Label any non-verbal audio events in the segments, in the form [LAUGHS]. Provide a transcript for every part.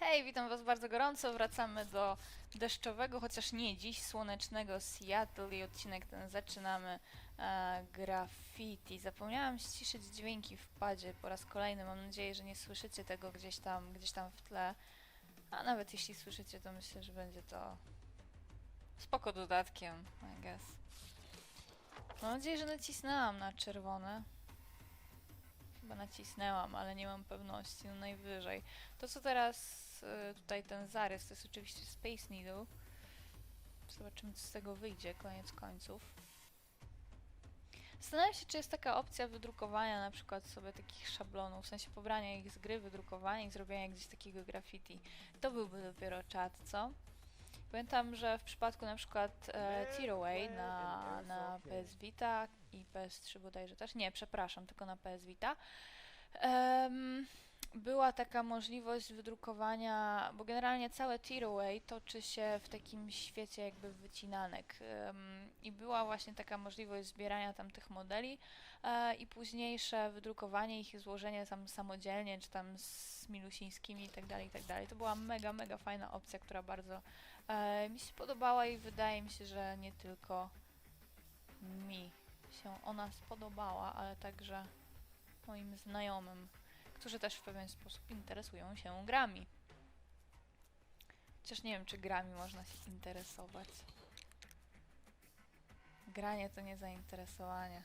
Hej, witam Was bardzo gorąco. Wracamy do deszczowego, chociaż nie dziś, słonecznego Seattle i odcinek ten zaczynamy e, graffiti. Zapomniałam ściszyć dźwięki w padzie po raz kolejny. Mam nadzieję, że nie słyszycie tego gdzieś tam, gdzieś tam w tle. A nawet jeśli słyszycie, to myślę, że będzie to spoko dodatkiem, I guess. Mam nadzieję, że nacisnęłam na czerwone. Chyba nacisnęłam, ale nie mam pewności, no najwyżej. To co teraz y, tutaj ten zarys, to jest oczywiście Space Needle. Zobaczymy co z tego wyjdzie, koniec końców. Zastanawiam się, czy jest taka opcja wydrukowania na przykład sobie takich szablonów, w sensie pobrania ich z gry, wydrukowania i zrobienia gdzieś takiego graffiti. To byłby dopiero czat, co? Pamiętam, że w przypadku na przykład e, Tearaway na, na PS Vita i PS3 bodajże też, nie, przepraszam, tylko na PS Vita, em, była taka możliwość wydrukowania, bo generalnie całe Tearaway toczy się w takim świecie jakby wycinanek em, i była właśnie taka możliwość zbierania tam tych modeli e, i późniejsze wydrukowanie ich i złożenie tam samodzielnie, czy tam z minusińskimi i tak dalej, i tak dalej. To była mega, mega fajna opcja, która bardzo e, mi się podobała i wydaje mi się, że nie tylko mi się ona spodobała, ale także moim znajomym, którzy też w pewien sposób interesują się grami. Chociaż nie wiem, czy grami można się interesować. Granie to nie zainteresowanie,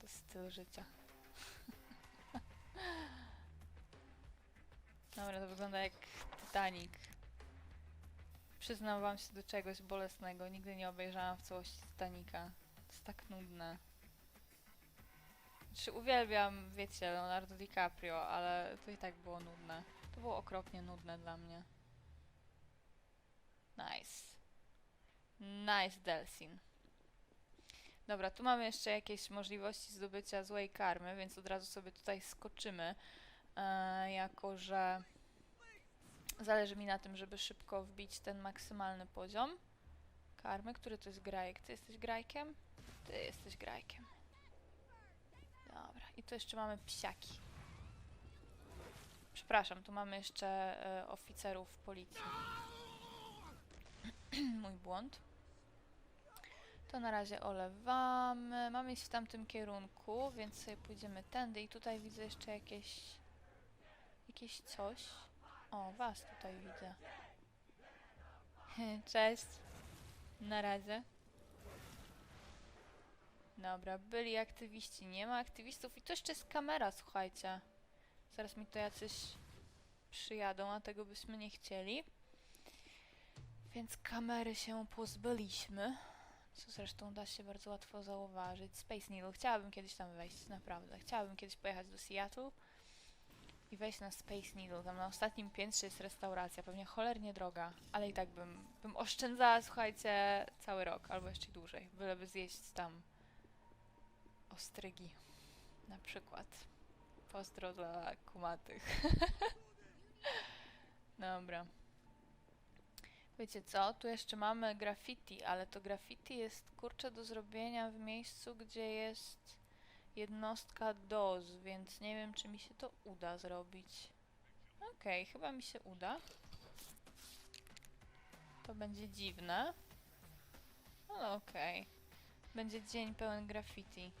to styl życia. [LAUGHS] Dobra, to wygląda jak Titanic. Przyznam wam się do czegoś bolesnego. Nigdy nie obejrzałam w całości Titanica. To jest tak nudne. Znaczy uwielbiam, wiecie, Leonardo DiCaprio, ale to i tak było nudne. To było okropnie nudne dla mnie. Nice. Nice Delsin. Dobra, tu mamy jeszcze jakieś możliwości zdobycia złej karmy, więc od razu sobie tutaj skoczymy. E, jako, że zależy mi na tym, żeby szybko wbić ten maksymalny poziom karmy. Który to jest grajek? Ty jesteś grajkiem? Ty jesteś grajkiem. I tu jeszcze mamy psiaki. Przepraszam, tu mamy jeszcze e, oficerów policji. [CLEARS THROAT] Mój błąd. To na razie olewamy. Mamy iść w tamtym kierunku, więc sobie pójdziemy tędy. I tutaj widzę jeszcze jakieś... Jakieś coś. O, was tutaj widzę. [LAUGHS] Cześć. Na razie. Dobra, byli aktywiści. Nie ma aktywistów. I to jeszcze jest kamera, słuchajcie. Zaraz mi to jacyś przyjadą, a tego byśmy nie chcieli. Więc kamery się pozbyliśmy. Co zresztą da się bardzo łatwo zauważyć. Space Needle. Chciałabym kiedyś tam wejść, naprawdę. Chciałabym kiedyś pojechać do Seattle i wejść na Space Needle. Tam na ostatnim piętrze jest restauracja, pewnie cholernie droga, ale i tak bym, bym oszczędzała, słuchajcie, cały rok albo jeszcze dłużej, byleby zjeść tam ostrygi na przykład. Pozdro dla kumatych. [LAUGHS] Dobra. Wiecie co? Tu jeszcze mamy graffiti, ale to graffiti jest kurczę do zrobienia w miejscu, gdzie jest jednostka DOS, więc nie wiem, czy mi się to uda zrobić. Okej, chyba mi się uda. To będzie dziwne. Ale okej. Będzie dzień pełen graffiti.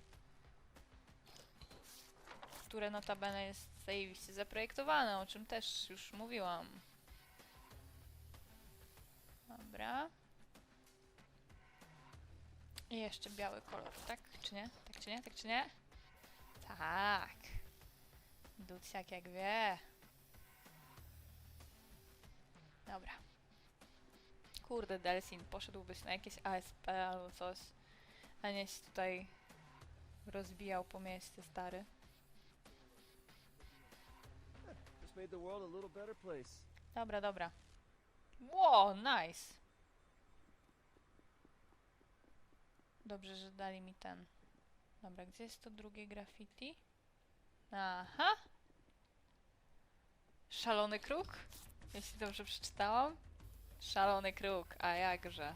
Które notabene jest zajebiście zaprojektowane, o czym też już mówiłam. Dobra. I jeszcze biały kolor, tak? Czy nie? Tak czy nie? Tak czy nie? Tak. Duciak jak wie. Dobra. Kurde, Delsin, poszedłbyś na jakieś ASP albo coś, a nie się tutaj rozbijał po mieście, stary. Dobra, dobra. Wow, nice. Dobrze, że dali mi ten. Dobra, gdzie jest to drugie graffiti? Aha. Szalony kruk? Jeśli dobrze przeczytałam. Szalony kruk, a jakże.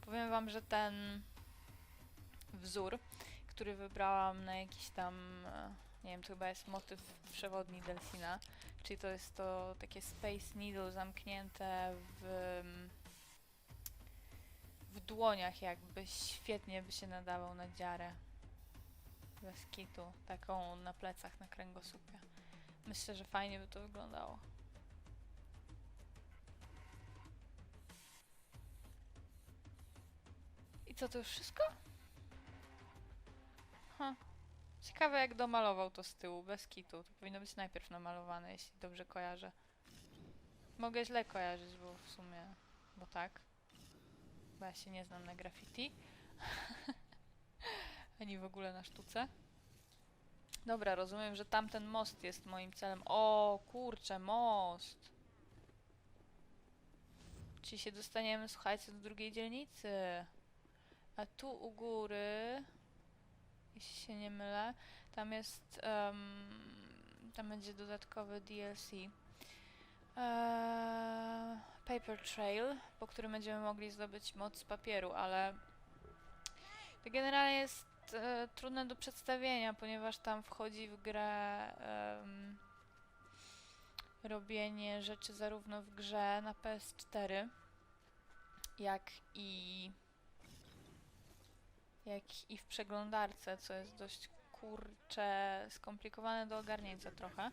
Powiem wam, że ten wzór, który wybrałam na jakiś tam, e, nie wiem, to chyba jest motyw przewodni Delfina, czyli to jest to takie Space Needle zamknięte w, mm, w dłoniach jakby, świetnie by się nadawał na dziarę. Bez kitu, taką na plecach, na kręgosłupie. Myślę, że fajnie by to wyglądało. I co, to już wszystko? Ha. Ciekawe jak domalował to z tyłu, bez kitu. To powinno być najpierw namalowane, jeśli dobrze kojarzę. Mogę źle kojarzyć, bo w sumie... Bo tak. Bo ja się nie znam na graffiti. [LAUGHS] Ani w ogóle na sztuce. Dobra, rozumiem, że tamten most jest moim celem. O, kurczę, most! Czyli się dostaniemy, słuchajcie, do drugiej dzielnicy. A tu u góry, jeśli się nie mylę, tam jest, em, tam będzie dodatkowy DLC. Eee, paper Trail, po którym będziemy mogli zdobyć moc papieru, ale to generalnie jest e, trudne do przedstawienia, ponieważ tam wchodzi w grę robienie rzeczy zarówno w grze na PS4, jak i jak i w przeglądarce, co jest dość kurcze skomplikowane do ogarnięcia trochę.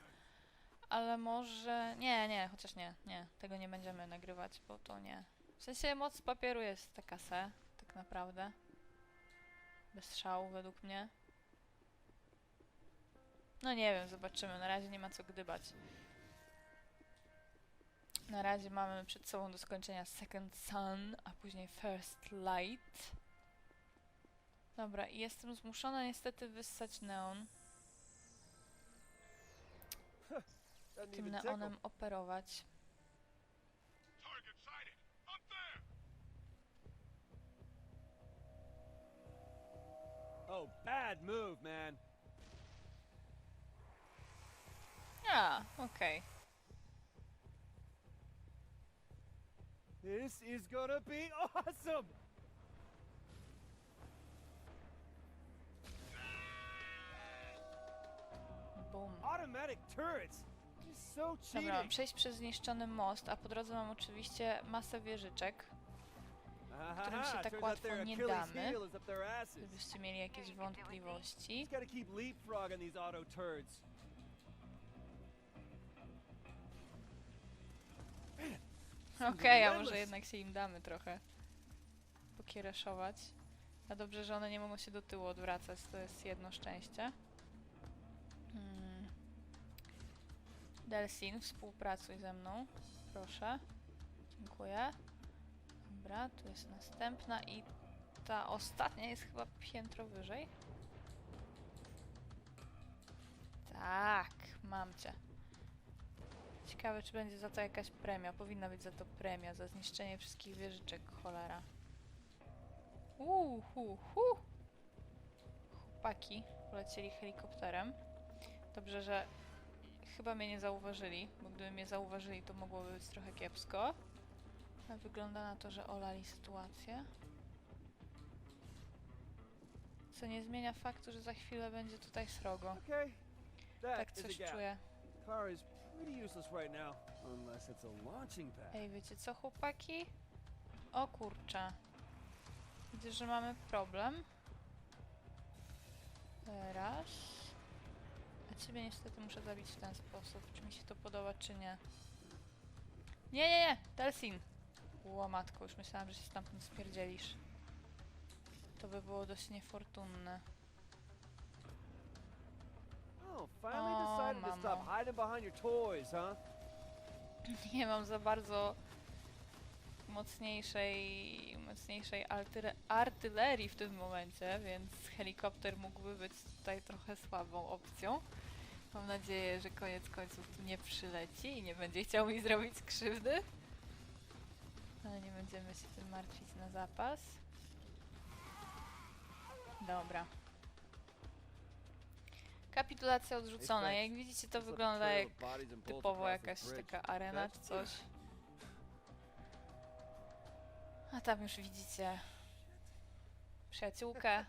Ale może. Nie, nie, chociaż nie, nie, tego nie będziemy nagrywać, bo to nie. W sensie moc papieru jest taka se, tak naprawdę. Bez szału, według mnie. No nie wiem, zobaczymy. Na razie nie ma co gdybać. Na razie mamy przed sobą do skończenia Second Sun, a później First Light. Dobra, i jestem zmuszona niestety wyssać neon. [LAUGHS] Tym neonem operować. Oh, bad move, man. A, okej. This is gonna be [LAUGHS] awesome. Bum. Automatic turrets. Just so Dobra, mam przejść przez zniszczony most, a po drodze mam oczywiście masę wieżyczek, którym się tak łatwo nie damy. żebyście mieli jakieś wątpliwości. Okej, a może jednak się im damy trochę pokiereszować. A dobrze, że one nie mogą się do tyłu odwracać, to jest jedno szczęście. Delsin, współpracuj ze mną, proszę. Dziękuję. Dobra, tu jest następna i ta ostatnia jest chyba piętro wyżej. Tak, mam cię. Ciekawe, czy będzie za to jakaś premia. Powinna być za to premia, za zniszczenie wszystkich wieżyczek, cholera. Uuu, hu, hu. Chłopaki polecieli helikopterem. Dobrze, że chyba mnie nie zauważyli, bo gdyby mnie zauważyli, to mogłoby być trochę kiepsko. Ale wygląda na to, że olali sytuację. Co nie zmienia faktu, że za chwilę będzie tutaj srogo. Tak coś czuję. Ej, wiecie co, chłopaki? O kurczę. Widzę, że mamy problem. Teraz. A ciebie niestety muszę zabić w ten sposób. Czy mi się to podoba, czy nie? Nie, nie, nie! Delsin! Ło matko, już myślałam, że się stamtąd spierdzielisz. To by było dość niefortunne. Oh, finally decided to stop mamo. hiding behind your toys, huh? [LAUGHS] nie mam za bardzo mocniejszej, mocniejszej artylerii w tym momencie, więc helikopter mógłby być tutaj trochę słabą opcją. Mam nadzieję, że koniec końców tu nie przyleci i nie będzie chciał mi zrobić krzywdy. Ale nie będziemy się tym martwić na zapas. Dobra. Kapitulacja odrzucona. Jak widzicie, to wygląda jak typowo jakaś taka arena czy coś. A tam już widzicie przyjaciółkę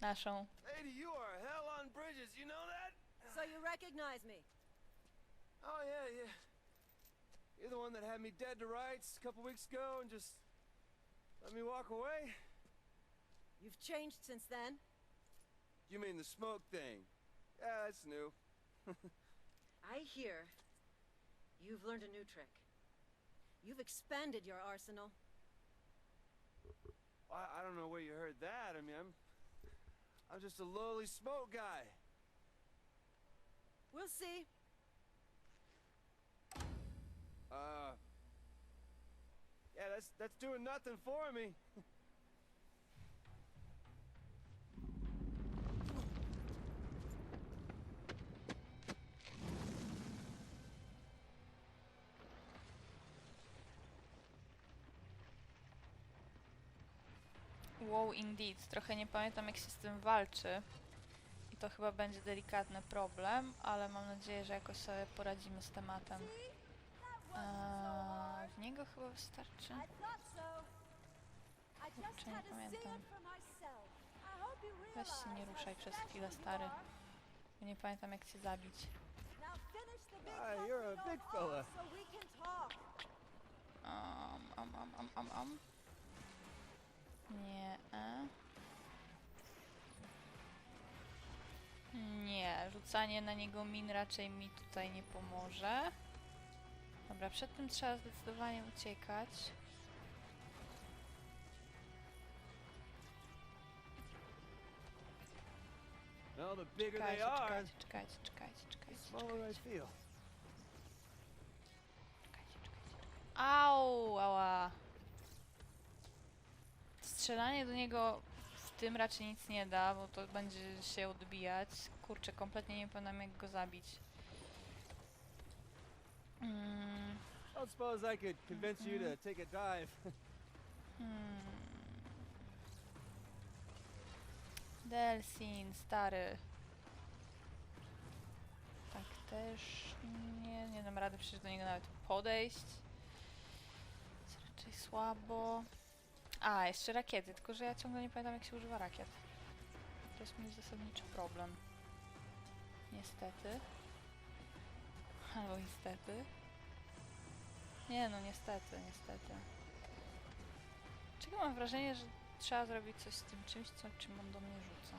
naszą Lady, you are hell on bridges, you know that? So you recognize me? Oh, yeah, yeah. You're the one that had me dead to rights a couple weeks ago and just let me walk away? You've changed since then. You mean the smoke thing? Yeah, that's new. [LAUGHS] I hear you've learned a new trick. You've expanded your arsenal. I, I don't know where you heard that. I mean, I'm, I'm just a lowly smoke guy. We'll see. Uh, yeah, that's that's doing nothing for me. [LAUGHS] Wow, indeed. Trochę nie pamiętam jak się z tym walczy. I to chyba będzie delikatny problem, ale mam nadzieję, że jakoś sobie poradzimy z tematem. Eee, w niego chyba wystarczy. Kurczę, nie to see pamiętam. Weź się nie ruszaj przez chwilę, stary. nie pamiętam jak cię zabić. Ah, you're a big fella. Um, um, um, um, um, um. Nie. E. Nie, rzucanie na niego min raczej mi tutaj nie pomoże. Dobra, przed tym trzeba zdecydowanie uciekać. No, the bigger they Czekajcie, are, czekajcie, czekajcie, czekajcie, czekajcie, czekajcie, feel. czekajcie, czekajcie. Au, ała. Strzelanie do niego w tym raczej nic nie da, bo to będzie się odbijać. Kurczę, kompletnie nie pamiętam jak go zabić. Mm, I don't suppose I could convince you to take a dive. hmm. Delsin, stary. Tak też nie, nie dam rady przecież do niego nawet podejść. Jest raczej słabo. A, jeszcze rakiety, tylko że ja ciągle nie pamiętam jak się używa rakiet. To jest mój zasadniczy problem. Niestety. [LAUGHS] Albo niestety. Nie no, niestety, niestety. Czego mam wrażenie, że trzeba zrobić coś z tym czymś, co, czym on do mnie rzuca.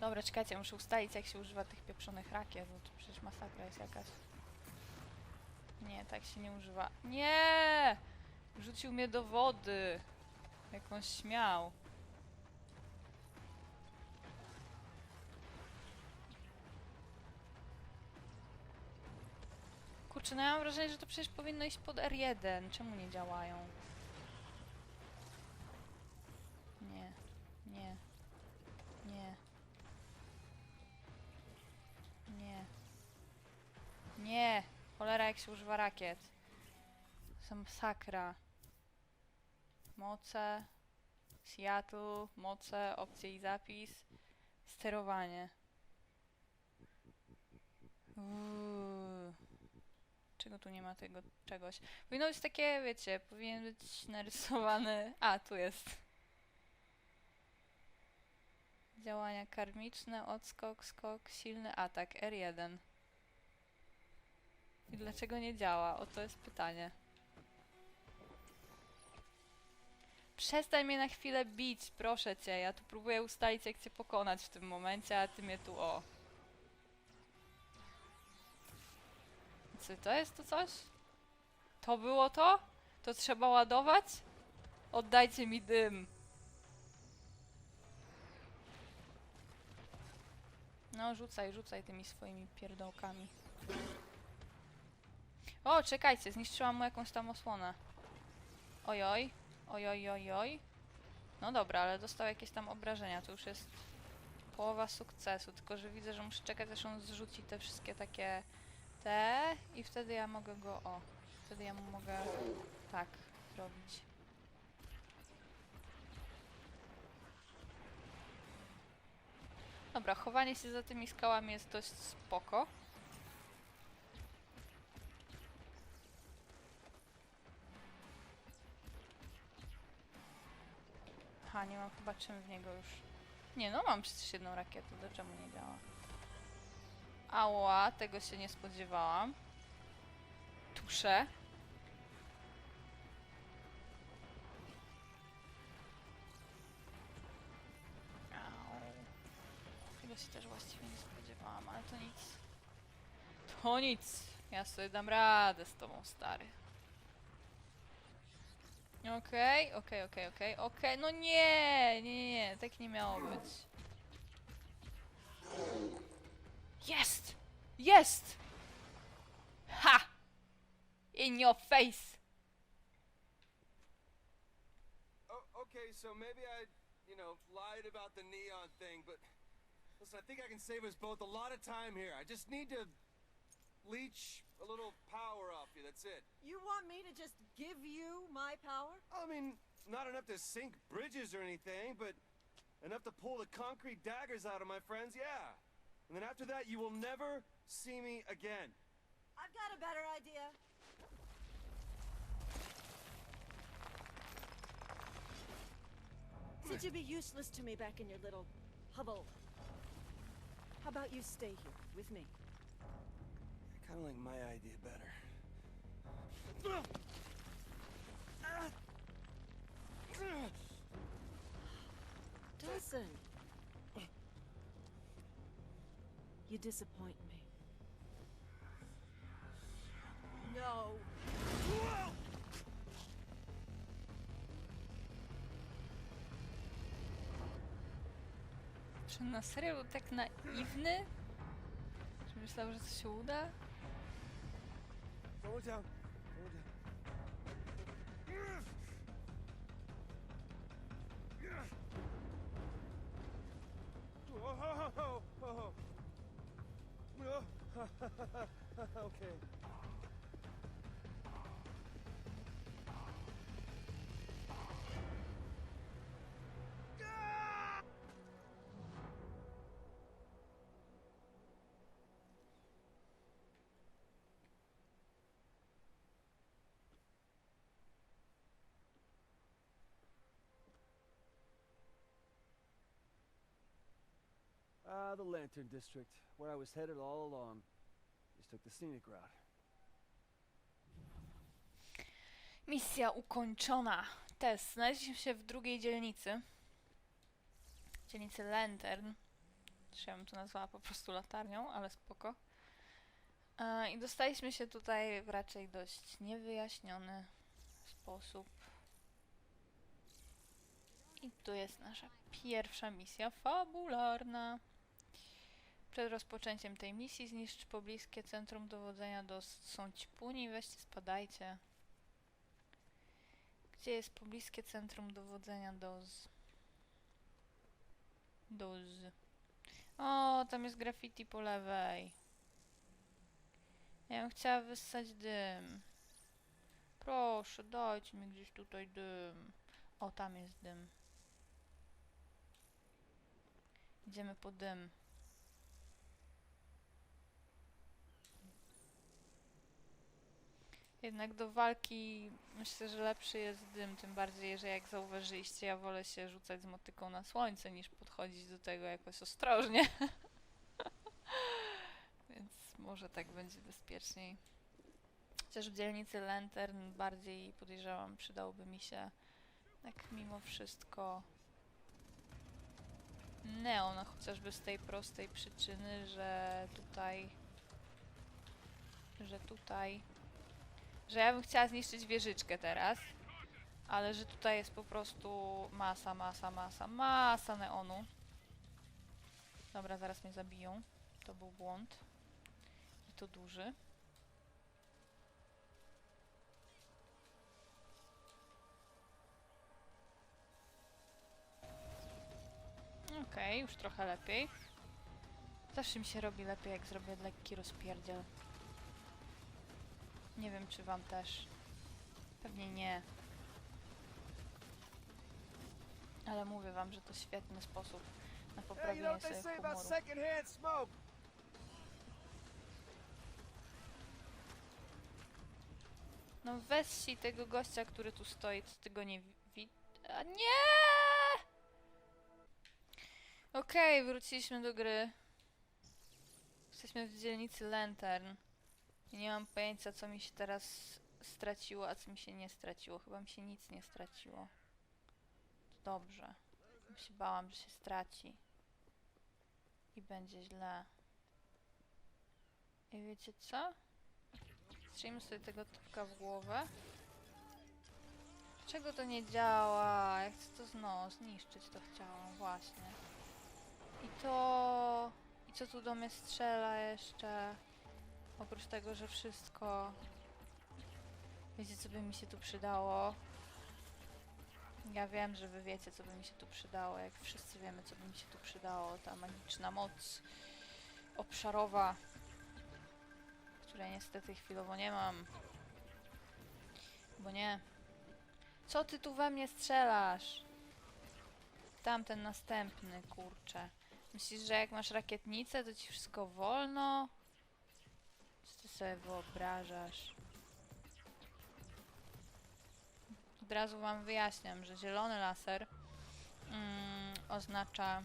Dobra, czekajcie, muszę ustalić jak się używa tych pieprzonych rakiet, bo to przecież masakra jest jakaś. Nie, tak się nie używa. Nie! Rzucił mnie do wody. Jak on śmiał. Kurczę, no ja mam wrażenie, że to przecież powinno iść pod R1. Czemu nie działają? Nie. Nie. Nie. Nie. Nie! Cholera, jak się używa rakiet. Są sakra. Moce. Seattle. Moce. Opcje i zapis. Sterowanie. Uuu. Czego tu nie ma tego czegoś? Powinno być takie, wiecie, powinien być narysowany. A, tu jest. Działania karmiczne, odskok, skok, silny atak, R1. I dlaczego nie działa? O to jest pytanie. Przestań mnie na chwilę bić, proszę cię. Ja tu próbuję ustalić, jak cię pokonać w tym momencie, a ty mnie tu o. Co to jest to coś? To było to? To trzeba ładować? Oddajcie mi dym. No, rzucaj, rzucaj tymi swoimi pierdołkami. O, czekajcie, zniszczyłam mu jakąś tam osłonę. Ojoj, ojoj, ojoj. No dobra, ale dostał jakieś tam obrażenia, to już jest połowa sukcesu, tylko że widzę, że muszę czekać, aż on zrzuci te wszystkie takie te i wtedy ja mogę go, o, wtedy ja mu mogę tak zrobić. Dobra, chowanie się za tymi skałami jest dość spoko. Aha, nie mam chyba czym w niego już. Nie no, mam przecież jedną rakietę, to czemu nie działa? Ała, tego się nie spodziewałam. Tuszę. Au. Tego się też właściwie nie spodziewałam, ale to nic. To nic. Ja sobie dam radę z tobą, stary. Okej, okej, okej, okej, okej. No nie, nie, nie, nie, tak nie miało być. Jest! Jest! Ha! In your face! Oh, okay, so maybe I, you know, lied about the neon thing, but listen, I think I can save us both a lot of time here. I just need to leech a little power off you. That's it. You want me to just give you my power? I mean, not enough to sink bridges or anything, but enough to pull the concrete daggers out of my friends, yeah. And then after that, you will never see me again. I've got a better idea. Since you'd be useless to me back in your little hovel, how about you stay here with me? I kind of like my idea better. Listen. You disappoint me. No. Czy na serio był tak naiwny? Czy myślał, że to się uda? Lower down. Lower down. Whoa! [LAUGHS] okay. Ah, the Lantern District, where I was headed all along. Just took the scenic route. Misja ukończona. Test. Znaleźliśmy się w drugiej dzielnicy. Dzielnicy Lantern. Czy ja bym to nazwała po prostu latarnią, ale spoko. E, I dostaliśmy się tutaj w raczej dość niewyjaśniony sposób. I tu jest nasza pierwsza misja fabularna. Przed rozpoczęciem tej misji zniszcz pobliskie centrum dowodzenia do są ćpuni. Weźcie, spadajcie. Gdzie jest pobliskie centrum dowodzenia DOZ? DOZ. O, tam jest graffiti po lewej. Ja bym chciała wyssać dym. Proszę, dajcie mi gdzieś tutaj dym. O, tam jest dym. Idziemy po dym. Jednak do walki myślę, że lepszy jest dym, tym bardziej, że jak zauważyliście, ja wolę się rzucać z motyką na słońce, niż podchodzić do tego jakoś ostrożnie. [LAUGHS] Więc może tak będzie bezpieczniej. Chociaż w dzielnicy Lantern bardziej podejrzewam, przydałby mi się tak mimo wszystko neon, chociażby z tej prostej przyczyny, że tutaj że tutaj że ja bym chciała zniszczyć wieżyczkę teraz, ale że tutaj jest po prostu masa, masa, masa, masa neonu. Dobra, zaraz mnie zabiją. To był błąd. I to duży. Okej, już trochę lepiej. Zawsze mi się robi lepiej, jak zrobię lekki rozpierdziel. Nie wiem, czy wam też. Pewnie nie. Ale mówię wam, że to świetny sposób na poprawienie sobie humoru. No weź si tego gościa, który tu stoi, co ty go nie widzi. A nie! Okej, wróciliśmy do gry. Jesteśmy w dzielnicy Lantern. Nie mam pojęcia, co mi się teraz straciło, a co mi się nie straciło. Chyba mi się nic nie straciło. To dobrze. Bo się bałam, że się straci. I będzie źle. I wiecie co? Strzelimy sobie tego typka w głowę. Dlaczego to nie działa? Ja chcę to znowu zniszczyć, to chciałam, właśnie. I to... I co tu do mnie strzela jeszcze? Oprócz tego, że wszystko... Wiecie, co by mi się tu przydało? Ja wiem, że wy wiecie, co by mi się tu przydało. Jak wszyscy wiemy, co by mi się tu przydało. Ta magiczna moc obszarowa, której niestety chwilowo nie mam. Bo nie. Co ty tu we mnie strzelasz? Tamten następny, kurczę. Myślisz, że jak masz rakietnicę, to ci wszystko wolno? Sobie wyobrażasz? Od razu wam wyjaśniam, że zielony laser mm, oznacza...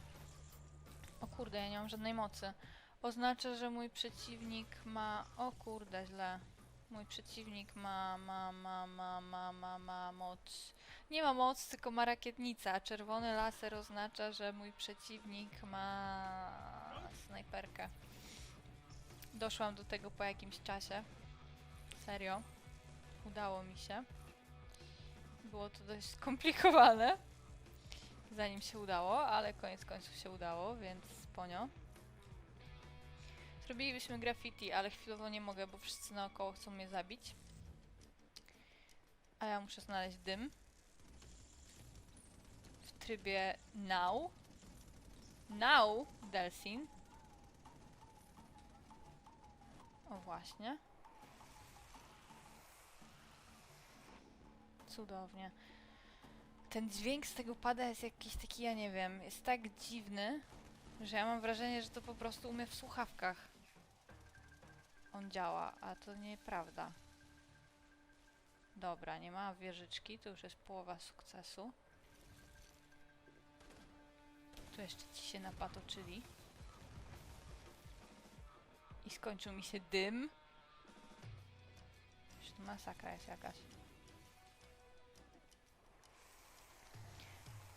O kurde, ja nie mam żadnej mocy. Oznacza, że mój przeciwnik ma... O kurde, źle. Mój przeciwnik ma, ma, ma, ma, ma, ma, ma moc. Nie ma moc, tylko ma rakietnicę, a czerwony laser oznacza, że mój przeciwnik ma snajperkę. Doszłam do tego po jakimś czasie. Serio. Udało mi się. Było to dość [LAUGHS] skomplikowane. Zanim się udało, ale koniec końców się udało, więc ponio. Zrobilibyśmy graffiti, ale chwilowo nie mogę, bo wszyscy naokoło chcą mnie zabić. A ja muszę znaleźć dym. W trybie now. Now, Delsin. O właśnie. Cudownie. Ten dźwięk z tego pada jest jakiś taki, ja nie wiem, jest tak dziwny, że ja mam wrażenie, że to po prostu u mnie w słuchawkach on działa, a to nieprawda. Dobra, nie ma wieżyczki, to już jest połowa sukcesu. Tu jeszcze ci się napatoczyli. I skończył mi się dym. Masakra jest jakaś.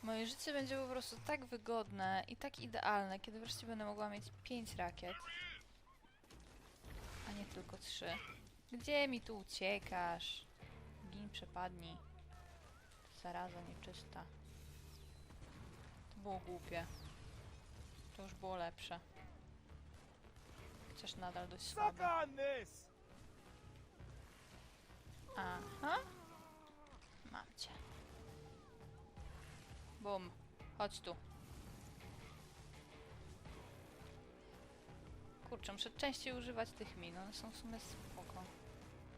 Moje życie będzie po prostu tak wygodne i tak idealne, kiedy wreszcie będę mogła mieć 5 rakiet. A nie tylko 3. Gdzie mi tu uciekasz? Gin przepadnij. Zaraza nieczysta. To było głupie. To już było lepsze. Chociaż nadal dość this! Aha. Mam cię. Bum. Chodź tu. Kurczę, muszę częściej używać tych min. One są w sumie spoko.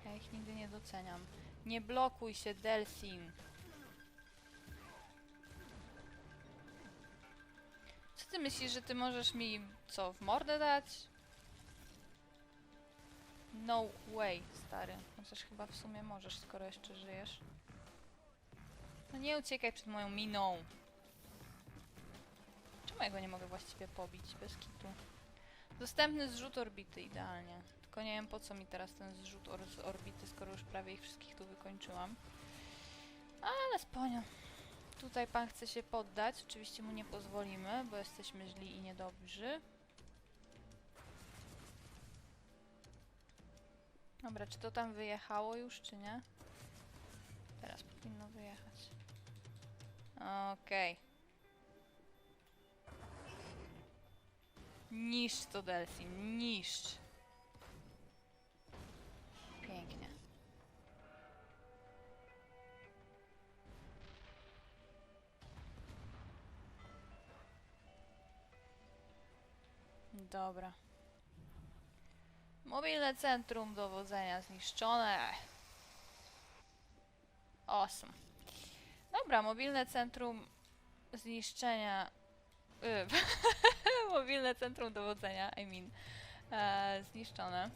Ja ich nigdy nie doceniam. Nie blokuj się, Delsin. Co ty myślisz, że ty możesz mi co, w mordę dać? No way, stary. Chociaż chyba w sumie możesz, skoro jeszcze żyjesz. No nie uciekaj przed moją miną. Czemu ja go nie mogę właściwie pobić bez kitu? Dostępny zrzut orbity, idealnie. Tylko nie wiem po co mi teraz ten zrzut or z orbity, skoro już prawie ich wszystkich tu wykończyłam. Ale sponią. Tutaj pan chce się poddać. Oczywiście mu nie pozwolimy, bo jesteśmy źli i niedobrzy. Dobra, czy to tam wyjechało już, czy nie? Teraz powinno wyjechać. Okej. Niszcz to, Delfin, niszcz. Pięknie. Dobra. Mobilne centrum dowodzenia zniszczone. Awesome. Dobra, mobilne centrum zniszczenia. Y, [LAUGHS] mobilne centrum dowodzenia, I mean. E, zniszczone.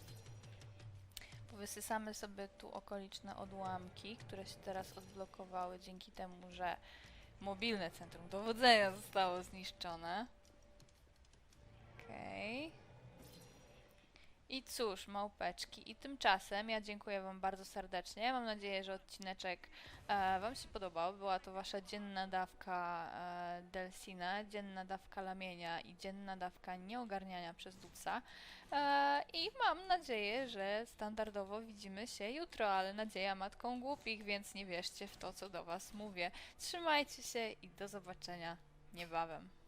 Wysysamy sobie tu okoliczne odłamki, które się teraz odblokowały dzięki temu, że mobilne centrum dowodzenia zostało zniszczone. Okej. I cóż, małpeczki. I tymczasem ja dziękuję Wam bardzo serdecznie. Mam nadzieję, że odcineczek e, Wam się podobał. Była to Wasza dzienna dawka e, Delsina, dzienna dawka lamienia i dzienna dawka nieogarniania przez Dupsa. E, I mam nadzieję, że standardowo widzimy się jutro, ale nadzieja matką głupich, więc nie wierzcie w to, co do Was mówię. Trzymajcie się i do zobaczenia niebawem.